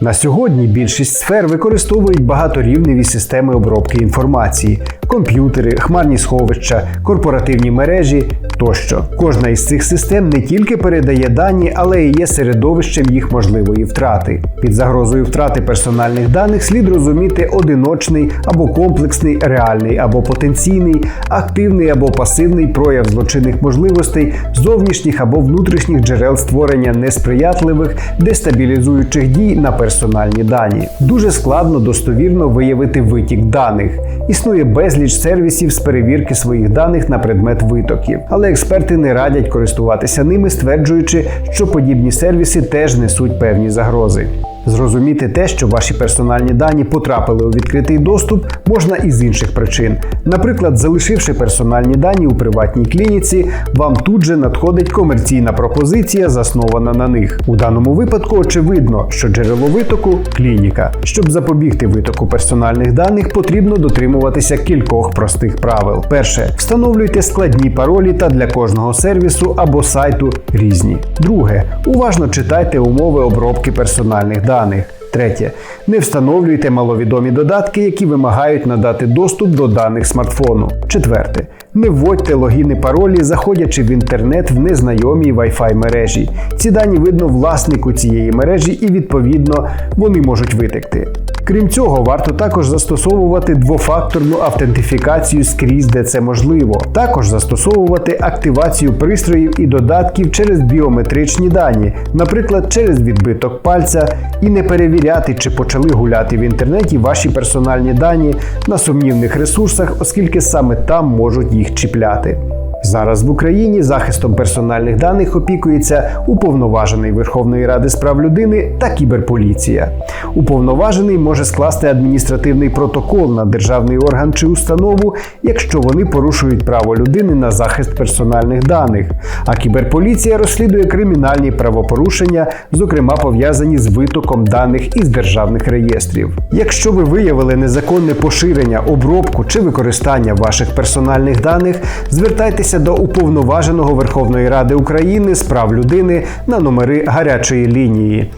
На сьогодні більшість сфер використовують багаторівневі системи обробки інформації: комп'ютери, хмарні сховища, корпоративні мережі тощо. Кожна із цих систем не тільки передає дані, але і є середовищем їх можливої втрати. Під загрозою втрати персональних даних слід розуміти одиночний або комплексний, реальний або потенційний, активний або пасивний прояв злочинних можливостей, зовнішніх або внутрішніх джерел створення несприятливих, дестабілізуючих дій на персональні дані. Дуже складно достовірно виявити витік даних. Існує безліч сервісів з перевірки своїх даних на предмет витоків, але експерти не радять користуватися ними, стверджуючи, що подібні сервіси теж несуть певні загрози. Зрозуміти те, що ваші персональні дані потрапили у відкритий доступ, можна і з інших причин. Наприклад, залишивши персональні дані у приватній клініці, вам тут же надходить комерційна пропозиція, заснована на них. У даному випадку очевидно, що джерело витоку клініка. Щоб запобігти витоку персональних даних, потрібно дотримуватися кількох простих правил. Перше, встановлюйте складні паролі та для кожного сервісу або сайту різні. Друге, уважно читайте умови обробки персональних даних. Третє. Не встановлюйте маловідомі додатки, які вимагають надати доступ до даних смартфону. Четверте. Не вводьте логіни паролі, заходячи в інтернет в незнайомій Wi-Fi мережі. Ці дані видно власнику цієї мережі і відповідно вони можуть витекти. Крім цього, варто також застосовувати двофакторну автентифікацію скрізь, де це можливо. Також застосовувати активацію пристроїв і додатків через біометричні дані, наприклад, через відбиток пальця, і не перевіряти, чи почали гуляти в інтернеті ваші персональні дані на сумнівних ресурсах, оскільки саме там можуть їх чіпляти. Зараз в Україні захистом персональних даних опікується уповноважений Верховної Ради з прав людини та кіберполіція. Уповноважений може скласти адміністративний протокол на державний орган чи установу, якщо вони порушують право людини на захист персональних даних. А кіберполіція розслідує кримінальні правопорушення, зокрема пов'язані з витоком даних із державних реєстрів. Якщо ви виявили незаконне поширення, обробку чи використання ваших персональних даних, звертайтеся до уповноваженого Верховної Ради України з прав людини на номери гарячої лінії